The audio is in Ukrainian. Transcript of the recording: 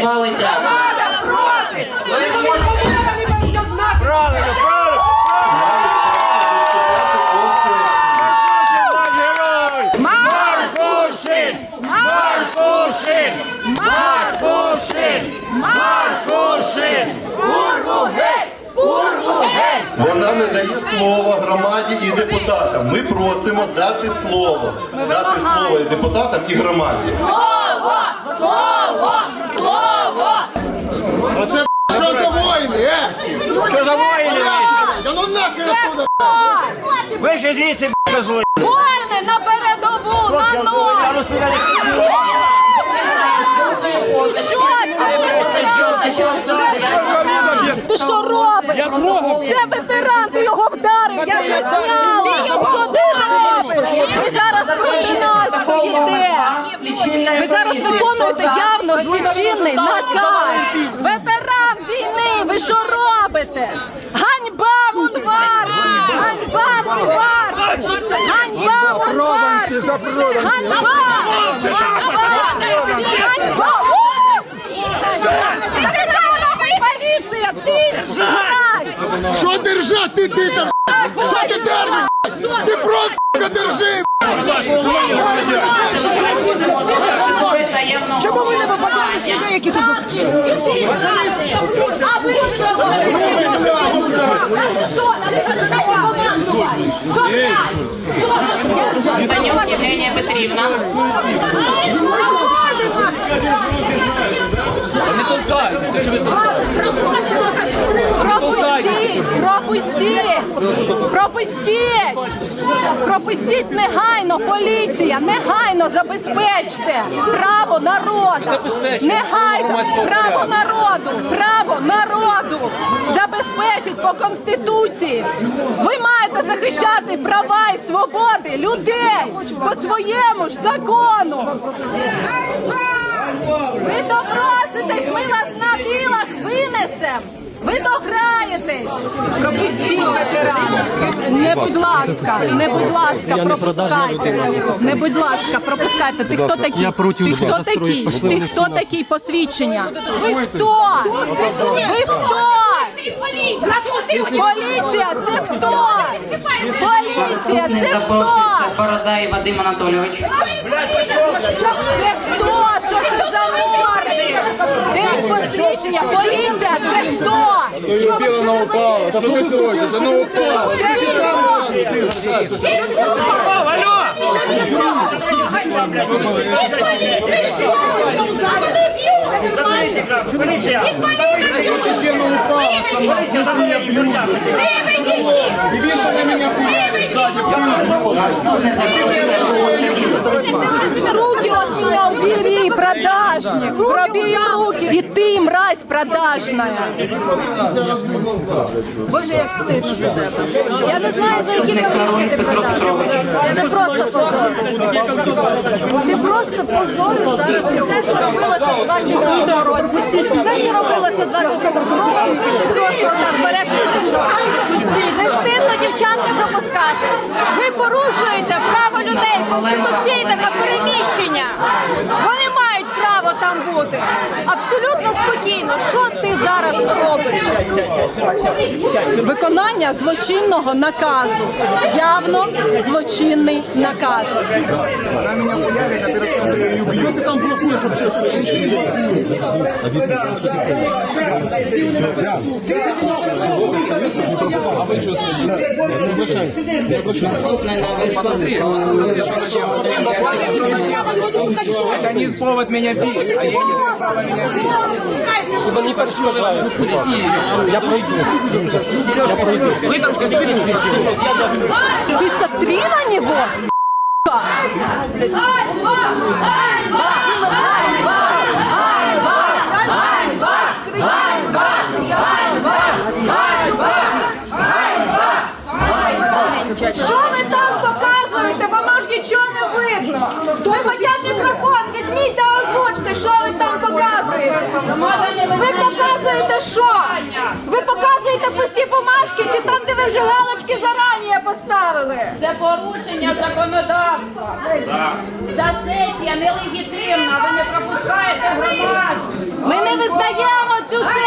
проголосували так. Правильно, правильно! Маркушин! Маркушин! Маркушин! Маркушин! Курву геть! Курву геть! Вона не дає слова громаді і депутатам. Ми просимо дати слово. Дати слово і депутатам і громаді. Оце що за воїни, е? Що за воїни? Да ну нахер оттуда. Ви ще звідси б***ь, козли! Воїни на передову, на Я розповідаю. Ти що це? Ти що робиш? Це ветеран, ти його вдарив, я засняла. Що ти робиш? Ви зараз проти нас стоїте. Ви зараз виконуєте явно злочинний наказ. Ветеран війни, ви що робите? Ганьба Мунварці! Ганьба Мунварці! Ганьба Мунварці! Ганьба! Ганьба! Ганьба! Поліція, ти жась! Що держать, ти біта, б**? Що ти держиш? Ти фронт, держи, б**. Чому ви з людей, які тут А ви що? Євгенія Петрівна. Пропустіть! Пропустіть! Пропустіть! Пропустіть негайно, поліція! Негайно забезпечте право народу! Негайно! Право народу! Право народу! Забезпечить по Конституції! Ви маєте захищати права і свободи людей по своєму ж закону! Ви допроситесь, ми вас на білах винесем. Ви дограєтесь. Пропустіть ветеранів. Не будь ласка, не будь ласка, пропускайте. Не будь ласка, пропускайте. Ти хто такий? Я проти Ти хто такий? Ти хто такий посвідчення? Ви хто? Ви хто? Поліція, це хто? Поліція, це хто? Бородай Вадим Анатолійович. Це хто? Що це за орди? Де посвідчення? Поліція, це хто? Вона упала. Та що ти хочеш? Вона упала. Це хто? Алло! Поліція! Поліція, Наступне запрошується продажник! Пробей руки! И ты, мразь продажная! Боже, як стидно за тебе. Я не знаю, за які кавички ти продав. Це просто позор. Ти просто позориш зараз і все, що робилося в 22 році. Все, що робилося в 22 році, ти просто так береш і. Не стидно дівчат не пропускати. Ви порушуєте право людей конституційне на переміщення. Вони право там бути. Абсолютно спокійно. Що ти зараз робиш? Виконання злочинного наказу. Явно злочинний наказ. Що ти там блокуєш, щоб все Не обращайся, не обращайся. Наступне на виступ. Они повод меня бить, а я не имею права меня бить. Куда не перешкоджаю. Пусти. Я пройду. Я пройду. Вы там Ты смотри на него. Що ви там показуєте? Воно ж нічого не видно. Ви хоча мікрофон візьміть та озвучте, що ви там показуєте. Ви показуєте що? Ви показуєте пусті бумажки чи там, де ви вже галочки зарані поставили? Це порушення законодавства. Ця сесія нелегітимна. Ви не пропускаєте громаду. Ми не визнаємо цю сесію.